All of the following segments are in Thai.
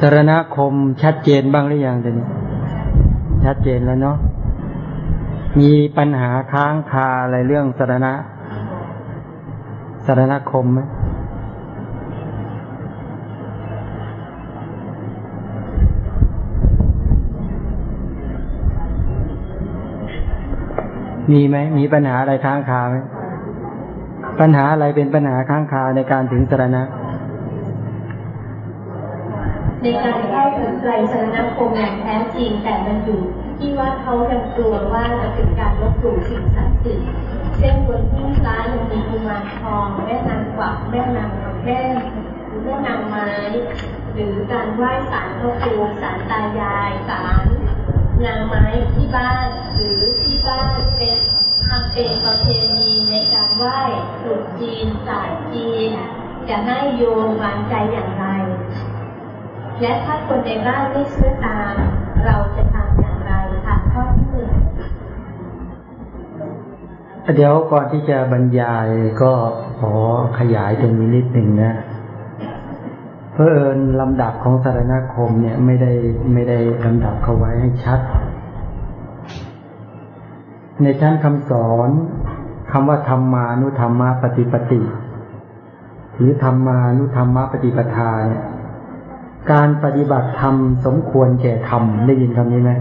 สรณคมชัดเจนบ้างหรือยังตอนนี้ ชัดเจนแล้วเนาะมีปัญหาค้างคาอะไรเรื่องสรณะสรณคมไหมมีไหมมีปัญหาอะไรค้างคาไหมปัญหาอะไรเป็นปัญหาค้างคาในการถึงสรณะ ในการเข้าถึงไตรสรณคมอย่างแท้จริงแต่มันอยู่ที่ว่าเขายังกลัวว่าจะเป็นการลบหลู่สิ่งศักดิ์สิทธิ์เช่นบนที่ซ้ายยังมีกุมารทองแม่นางกวักแม่นางแม่หรือแม่นางไม้ หรือการไหว้ศาลพระภูมิศาลตายายศาลนางไม้ที่บ้านหรือที่บ้านเป็นทำเป็นประเพณีในการไหว้ตรุษจีนศาสตร์จีน จะให้โยมวางใจอย่างไร และถ้าคนในบ้านไม่เชื่อตามเราจะทำอย่างไรคะข้อที่หนึ่งเดี๋ยวก่อนที่จะบรรยายก็ขอขยายตรงนี้นิดหนึ่งนะเพอเอิญลำดับของสารณคมเนี่ยไม่ได้ไม่ได้ลำดับเขาไว้ให้ชัด ในชั้นคำสอนคำว่าธรรมานุธรรมะปฏิปติ หรือธรรมานุธรรมะปฏิปทาเนี่ย การปฏิบัติธรรมสมควรแก่ธรรมได้ยินคำนี้ไหม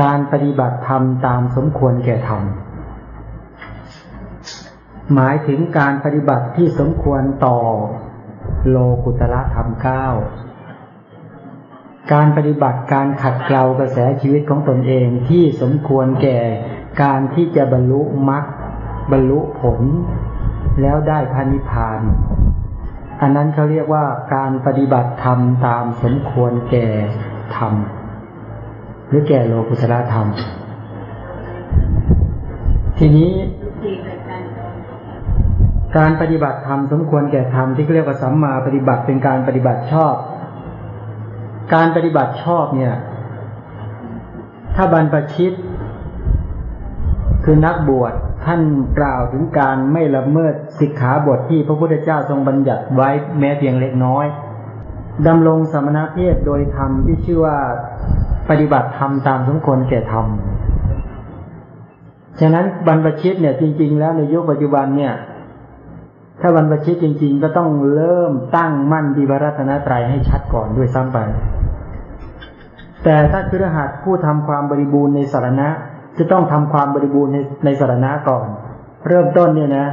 การปฏิบัติธรรมตามสมควรแก่ธรรมหมายถึงการปฏิบัติที่สมควรต่อโลกุตละธรรมเก้าการปฏิบัติการขัดเกลากระแสชีวิตของตนเองที่สมควรแก่การที่จะบรรลุมรรคบรรลุผล แล้วได้พระนิพพาน อันนั้นเขาเรียกว่าการปฏิบัติธรรมตามสมควรแก่ธรรม หรือแก่โลกุตละธรรม ทีนี้การปฏิบัติธรรมสมควรแก่ธรรมที่เรียกว่าสัมมาปฏิบัติเป็นการปฏิบัติชอบ การปฏิบัติชอบเนี่ย ถ้าบรรพชิต คือนักบวช ท่านกล่าวถึงการไม่ละเมิดสิกขาบทที่พระพุทธเจ้าทรงบัญญัติไว้แม้เพียงเล็กน้อยดำรงสมณเพศโดยธรรมที่ชื่อว่าปฏิบัติธรรมตามสมควรแก่ธรรม ฉะนั้นบรรพชิตเนี่ยจริง ๆ แล้วในยุคปัจจุบันเนี่ย ถ้าบรรพชิตจริง ๆ ก็ต้องเริ่มตั้งมั่นดีวรัตนตรัยให้ชัดก่อนด้วยซ้ำไป แต่ถ้าคือรหัสผู้ทำความบริบูรณ์ในสารณะ จะต้องทำความบริบูรณ์ในในสารณะก่อน เริ่มต้นเนี่ยนะ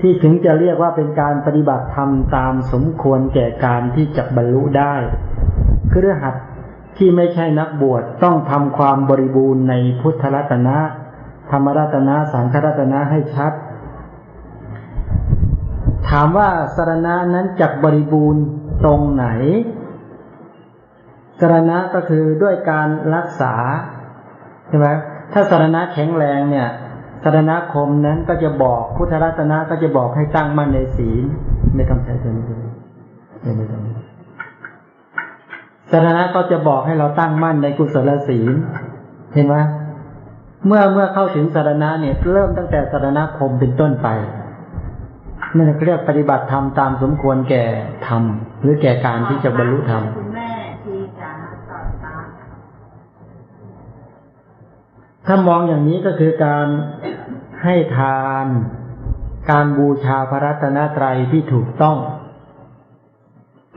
ที่ถึงจะเรียกว่าเป็นการปฏิบัติธรรมตามสมควรแก่การที่จะบรรลุได้คือรหัสที่ไม่ใช่นักบวชต้องทำความบริบูรณ์ในพุทธรัตนะธรรมรัตนะสังฆรัตนะให้ชัด ถามว่าสารณะนั้นจักบริบูรณ์ตรงไหนสารณะก็คือด้วยการรักษา ใช่ไหมถ้าสารณะแข็งแรงเนี่ยสารณคมนั้นก็จะบอกพุทธรัตนะก็จะบอกให้ตั้งมั่นในศีลไม่ต้องใช้ตัวนี้เลยไม่ต้องสารณะก็จะบอกให้เราตั้งมั่นในกุศลศีล เห็นไหมเมื่อเมื่อเข้าถึงสารณะเนี่ยเริ่มตั้งแต่สารณคมเป็นต้นไปนั่นเรียกปฏิบัติธรรมตามสมควรแก่ธรรมหรือแก่การที่จะบรรลุธรรม ถ้ามองอย่างนี้ก็คือการให้ทาน การบูชาพระรัตนตรัยที่ถูกต้อง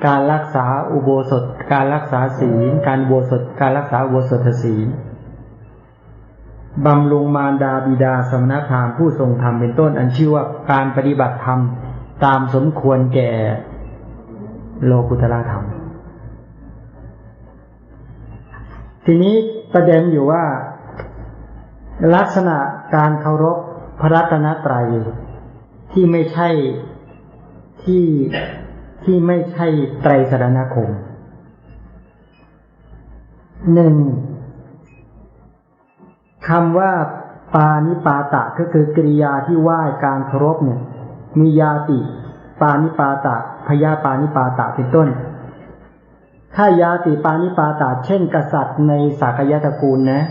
การรักษาอุโบสถ การรักษาศีล การอุโบสถ การรักษาอุโบสถศีลบำรุงมารดาบิดาสมณพราหมณ์ผู้ทรงธรรมเป็นต้นอันชื่อว่าการปฏิบัติธรรมตามสมควรแก่โลกุตละธรรม ทีนี้ประเด็นอยู่ว่า ลักษณะการเคารพพระรัตนตรัยที่ไม่ใช่ที่ที่ไม่ใช่ไตรสรณคมหนึ่งคำว่าปานิปาตะก็คือกริยาที่ไหว้การเคารพเนี่ย มียาติ ปานิปาตะพยาปานิปาตะเป็นต้น ถ้ายาติปานิปาตะเช่น กษัตริย์ในสากยตระกูลนะ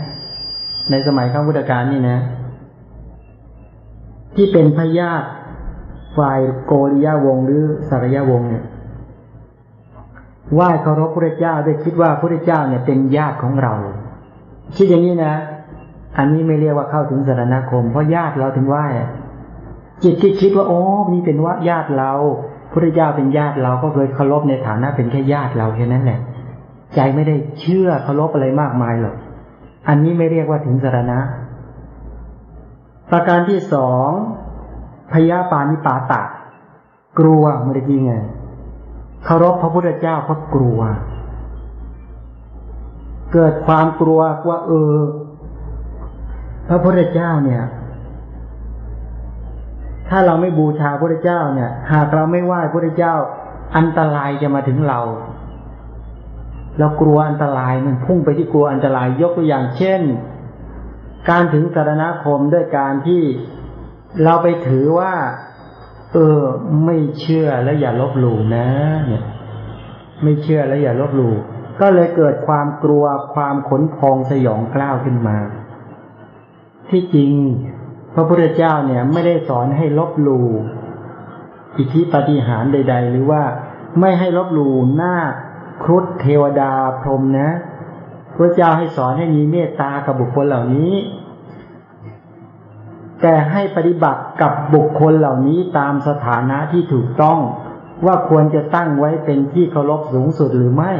ในสมัยข้างพุทธกาลนี่นะ ที่เป็นพญาติฝ่ายโกริยาวงศ์หรือสารยาวงศ์เนี่ยไหว้เคารพพระเจ้าด้วยคิดว่าพระเจ้าเนี่ยเป็นญาติของเรา คิดอย่างนี้นะ อันนี้ไม่เรียกว่าเข้าถึงสารณคม เพราะญาติเราถึงไหว้จิตที่คิดว่าโอ้นี่เป็นว่าญาติเราพระเจ้าเป็นญาติเราก็เคยเคารพในฐานะเป็นแค่ญาติเราแค่นั้นแหละ ใจไม่ได้เชื่อเคารพอะไรมากมายหรอก อันนี้ไม่เรียกว่าถึงสารณะ ประการที่สองพยาปานิปาตะ กลัวเมื่อกี้ไงเคารพพระพุทธเจ้าเพราะกลัว เกิดความกลัวว่าเออ พระพุทธเจ้าเนี่ย ถ้าเราไม่บูชาพระพุทธเจ้าเนี่ย หากเราไม่ไหว้พระพุทธเจ้า อันตรายจะมาถึงเรา เรากลัวอันตรายมันพุ่งไปที่กลัวอันตรายยกตัวอย่างเช่น การถึงสารณคมด้วยการที่เราไปถือว่า เออ ไม่เชื่อแล้วอย่าลบหลู่นะ เนี่ย ไม่เชื่อแล้วอย่าลบหลู่ก็เลยเกิดความกลัวความขนพองสยองกล้าวขึ้นมา ที่จริง พระพุทธเจ้าเนี่ย ไม่ได้สอนให้ลบหลู่อิทธิปฏิหารใด ๆ หรือว่าไม่ให้ลบหลู่หน้า ครุฑเทวดาพรหมนะพระเจ้าให้สอนให้มีเมตตากับบุคคลเหล่านี้ แต่ให้ปฏิบัติกับบุคคลเหล่านี้ตามสถานะที่ถูกต้องว่าควรจะตั้งไว้เป็นที่เคารพสูงสุดหรือไม่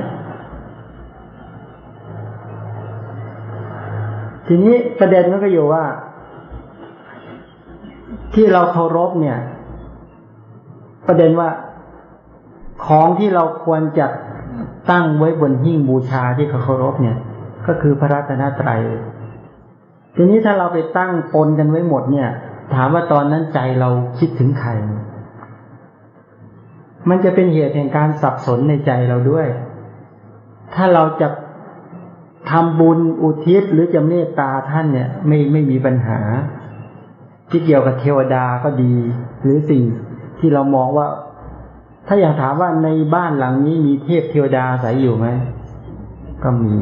ทีนี้ประเด็นมันก็อยู่ว่า ที่เราเคารพเนี่ย ประเด็นว่าของที่เราควรจะ ตั้งไว้บนหิ้งบูชาที่เขาเคารพเนี่ย ก็คือพระรัตนตรัย ทีนี้ถ้าเราไปตั้งปนกันไว้หมดเนี่ย ถามว่าตอนนั้นใจเราคิดถึงใคร มันจะเป็นเหตุแห่งการสับสนในใจเราด้วย ถ้าเราจะทำบุญอุทิศหรือจะเมตตาท่านเนี่ย ไม่ไม่มีปัญหา ที่เกี่ยวกับเทวดาก็ดี หรือสิ่งที่เรามองว่า ถ้าอยากถามว่าในบ้านหลังนี้มีเทพเทวดาอาศัยอยู่ไหม ก็มี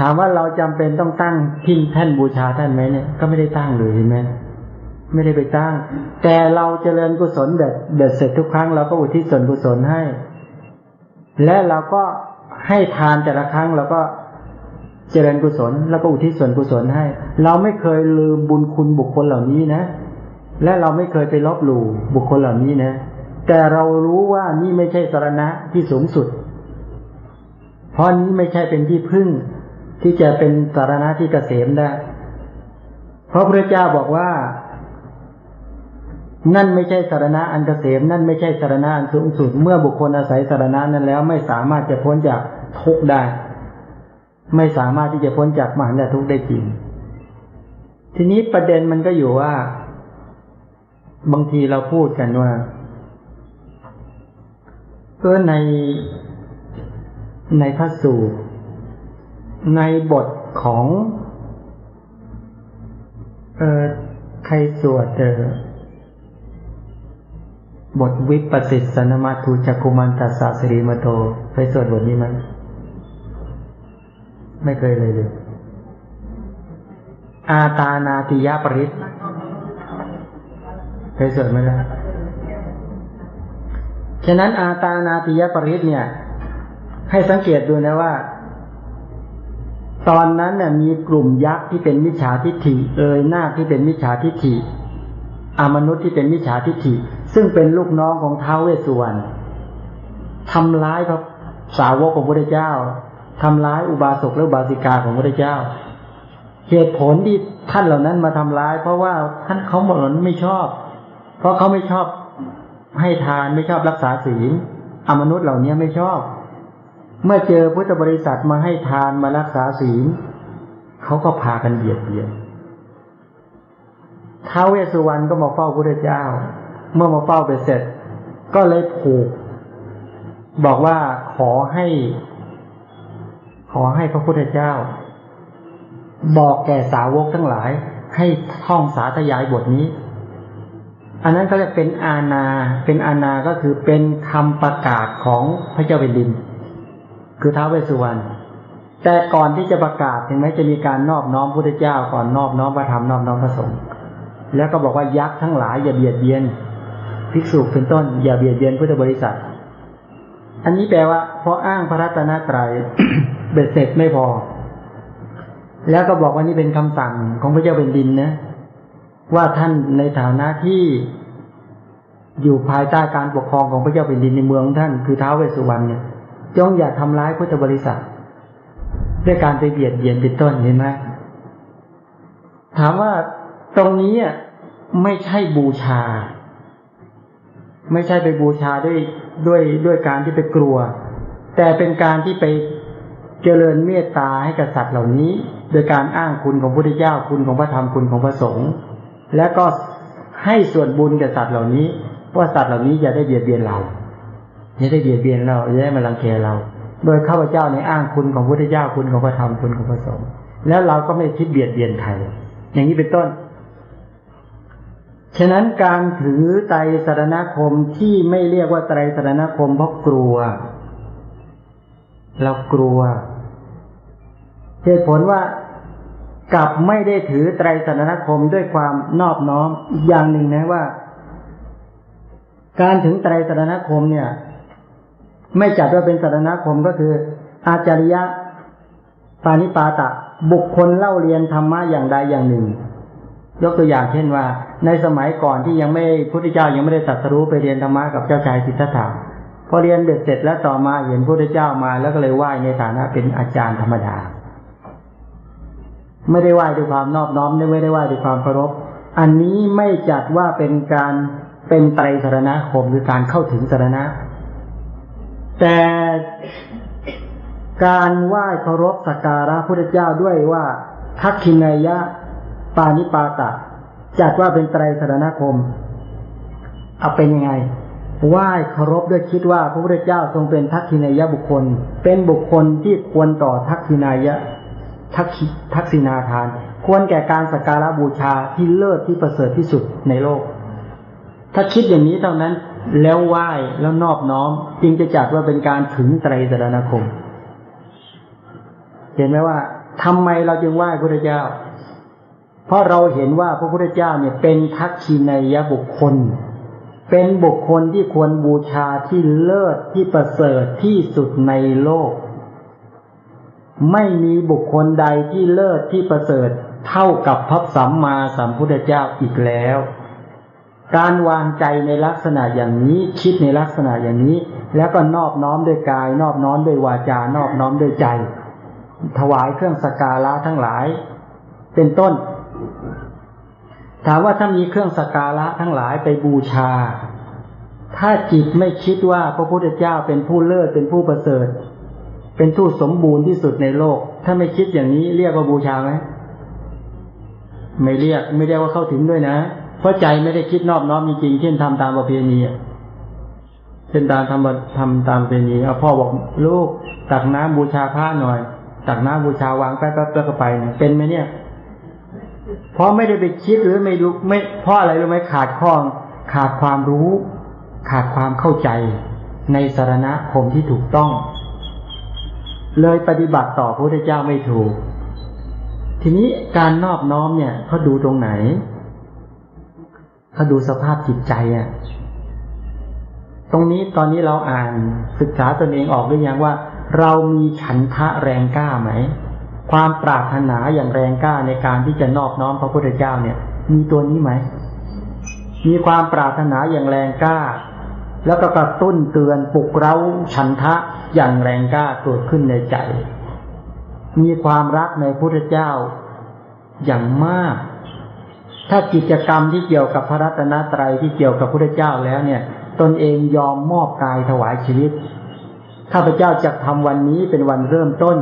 ถามว่าเราจำเป็นต้องตั้งพิมพ์แท่นบูชาท่านไหมเนี่ย ก็ไม่ได้ตั้งเลยเห็นไหมไม่ได้ไปตั้ง แต่เราเจริญกุศลเด็ดเด็ดเสร็จทุกครั้งเราก็อุทิศส่วนกุศลให้ และเราก็ให้ทานแต่ละครั้งเราก็เจริญกุศล แล้วก็อุทิศส่วนกุศลให้ เราไม่เคยลืมบุญคุณบุคคลเหล่านี้นะ และเราไม่เคยไปลบหลู่บุคคลเหล่านี้นะ แต่เรารู้ว่านี่ไม่ใช่สารณะที่สูงสุด เพราะนี้ไม่ใช่เป็นที่พึ่งที่จะเป็นสารณะที่เกษมได้ เพราะพระเจ้าบอกว่า นั่นไม่ใช่สารณะอันเกษม นั่นไม่ใช่สารณะอันสูงสุด เมื่อบุคคลอาศัยสารณะนั้นแล้วไม่สามารถจะพ้นจากทุกข์ได้ ไม่สามารถที่จะพ้นจากมหันตทุกข์ได้จริง ทีนี้ประเด็นมันก็อยู่ว่า บางทีเราพูดกันว่า เออในในพระสูตร ในบทของเออใครสวดเออบทวิปัสสิสนมาทูจักุมันตัสสะสรีมโตเคยสวดบทนี้ไหมไม่เคยเลยเลยอาตานาติยาปริศเคยสวดไหมล่ะ ฉะนั้นอาตานาติยปริศเนี่ย ให้สังเกตดูนะว่า ตอนนั้นเนี่ยมีกลุ่มยักษ์ที่เป็นมิจฉาทิฏฐิ เอ่ยนาคที่เป็นมิจฉาทิฏฐิอมนุษย์ที่เป็นมิจฉาทิฏฐิ ซึ่งเป็นลูกน้องของท้าวเวสสุวรรณทำร้ายพระสาวกของพระเจ้าทำร้ายอุบาสกและอุบาสิกาของพระเจ้า เหตุผลที่ท่านเหล่านั้นมาทำร้าย เพราะว่าท่านเขาหมดไม่ชอบ เพราะเขาไม่ชอบ ให้ทานไม่ชอบรักษาศีลอมนุษย์เหล่านี้ไม่ชอบ เมื่อเจอพุทธบริษัทมาให้ทานมารักษาศีลเขาก็พากันเบียดเบียนท้าวเวสสุวรรณก็มาเฝ้าพระเจ้า เมื่อมาเฝ้าไปเสร็จ ก็เลยผูก บอกว่าขอให้ ขอให้พระพุทธเจ้า บอกแก่สาวกทั้งหลาย ให้ท่องสาธยายบทนี้ อันนั้นก็เรียกเป็นอาณา เป็นอาณาก็คือเป็นคำประกาศของพระเจ้าแผ่นดิน คือท้าวเวสสุวรรณ แต่ก่อนที่จะประกาศถึงแม้จะมีการนอบน้อมพระเจ้าก่อนนอบน้อมพระธรรมนอบน้อมพระสงฆ์ แล้วก็บอกว่ายักษ์ทั้งหลายอย่าเบียดเบียนภิกษุเป็นต้น อย่าเบียดเบียนพุทธบริษัท อันนี้แปลว่าพออ้างพระรัตนตรัยเบ็ดเสร็จไม่พอ แล้วก็บอกว่านี่เป็นคำสั่งของพระเจ้าเป็นดินนะ ว่าท่านในฐานะที่อยู่ภายใต้การปกครองของพระเจ้าเป็นดินในเมืองท่านคือท้าวเวสสุวรรณเนี่ยจงอย่าทำร้ายพุทธบริษัท ด้วยการไปเบียดเบียนเป็นต้นเห็นไหมถามว่าตรงนี้อะไม่ใช่บูชา ไม่ใช่ไปบูชาด้วยด้วยด้วยการที่ไปกลัว แต่เป็นการที่ไปเจริญเมตตาให้กับสัตว์เหล่านี้ โดยการอ้างคุณของพระพุทธเจ้าคุณของพระธรรมคุณของพระสงฆ์ และก็ให้ส่วนบุญแก่สัตว์เหล่านี้ว่าสัตว์เหล่านี้อย่าได้เบียดเบียนเราอย่าได้เบียดเบียนเราอย่าได้มารังแกเรา โดยข้าพเจ้าในอ้างคุณของพระพุทธเจ้าคุณของพระธรรมคุณของพระสงฆ์แล้วเราก็ไม่คิดเบียดเบียนใครอย่างนี้เป็นต้น ฉะนั้นการถือไตรสรณคมที่ไม่เรียกว่าไตรสรณคมเพราะกลัว เรากลัวเหตุผลว่า กับไม่ได้ถือไตรสรณคมด้วยความนอบน้อมอีกอย่างหนึ่งนะว่า การถึงไตรสรณคมเนี่ย ไม่จัดว่าเป็นสรณคมก็คือ อาจาริยะปานิปาตะ บุคคลเล่าเรียนธรรมะอย่างใดอย่างหนึ่ง ยกตัวอย่างเช่นว่า ในสมัยก่อนที่ยังไม่พุทธเจ้ายังไม่ได้ตรัสรู้ไปเรียนธรรมะกับเจ้าชายสิทธัตถะพอเรียนเบ็ดเสร็จแล้วต่อมาเห็นพระพุทธเจ้ามาแล้วก็เลยไหว้ในฐานะเป็นอาจารย์ธรรมดา ไม่ได้ไหว้ด้วยความนอบน้อมไม่ได้ไหว้ด้วยความเคารพ อันนี้ไม่จัดว่าเป็นการเป็นไตรสารณคมหรือการเข้าถึงสารณะ แต่การไหว้เคารพสักการะพระพุทธเจ้าด้วยว่าทักขินายะ ปานิปาตะ จัดว่าเป็นไตรสารณคม เอาเป็นยังไงไหว้เคารพด้วยคิดว่าพระพุทธเจ้าทรงเป็นทักขินายะบุคคล เป็นบุคคลที่ควรต่อทักขินายะ ทักทักษินาทาน ควรแก่การสักการะบูชาที่เลิศที่ประเสริฐที่สุดในโลก ถ้าคิดอย่างนี้เท่านั้นแล้วไหว้แล้วนอบน้อม จึงจะจัดว่าเป็นการถึงไตรสรณคม เห็นไหมว่าทำไมเราจึงไหว้พระพุทธเจ้า เพราะเราเห็นว่าพระพุทธเจ้าเนี่ยเป็นทักษินายบุคคล เป็นบุคคลที่ควรบูชาที่เลิศที่ประเสริฐที่สุดในโลก ไม่มีบุคคลใดที่เลิศที่ประเสริฐเท่ากับพระสัมมาสัมพุทธเจ้าอีกแล้ว การวางใจในลักษณะอย่างนี้คิดในลักษณะอย่างนี้ แล้วก็นอบน้อมด้วยกาย นอบน้อมด้วยวาจา นอบน้อมด้วยใจ ถวายเครื่องสักการะทั้งหลาย เป็นต้น ถามว่าถ้ามีเครื่องสักการะทั้งหลายไปบูชา ถ้าจิตไม่คิดว่าพระพุทธเจ้าเป็นผู้เลิศเป็นผู้ประเสริฐ เป็นผู้สมบูรณ์ที่สุดในโลก ถ้าไม่คิดอย่างนี้เรียกว่าบูชาไหมไม่เรียกไม่เรียกว่าเข้าถึงด้วยนะ เพราะใจไม่ได้คิดนอบน้อมจริงๆเช่นทำตามประเพณีเช่นตามทำทำตามประเพณีเอาพ่อบอกลูกตักน้ำบูชาพระหน่อย ตักน้ำบูชาวางแป๊บๆแล้วก็ไปเนี่ยเป็นไหมเนี่ยเพราะไม่ได้ไปคิดหรือไม่รู้ไม่เพราะอะไรรู้ไหมขาดข้องขาดความรู้ ขาดความเข้าใจในสารณคมที่ถูกต้อง เลยปฏิบัติต่อพระพุทธเจ้าไม่ถูก ทีนี้การนอบน้อมเนี่ยเขาดูตรงไหนเขาดูสภาพจิตใจอะ ตรงนี้ตอนนี้เราอ่านศึกษาตนเองออกหรือยังว่า เรามีฉันทะแรงกล้าไหม ความปรารถนาอย่างแรงกล้าในการที่จะนอบน้อมพระพุทธเจ้าเนี่ย มีตัวนี้ไหม มีความปรารถนาอย่างแรงกล้า แล้วก็กระตุ้นเตือนปลุกเร้าฉันทะ อย่างแรงกล้าเกิดขึ้นในใจ มีความรักในพระพุทธเจ้าอย่างมาก ถ้ากิจกรรมที่เกี่ยวกับพระรัตนตรัยที่เกี่ยวกับพระพุทธเจ้าแล้วเนี่ย ตนเองยอมมอบกายถวายชีวิตข้าพเจ้าจะทำวันนี้เป็นวันเริ่มต้น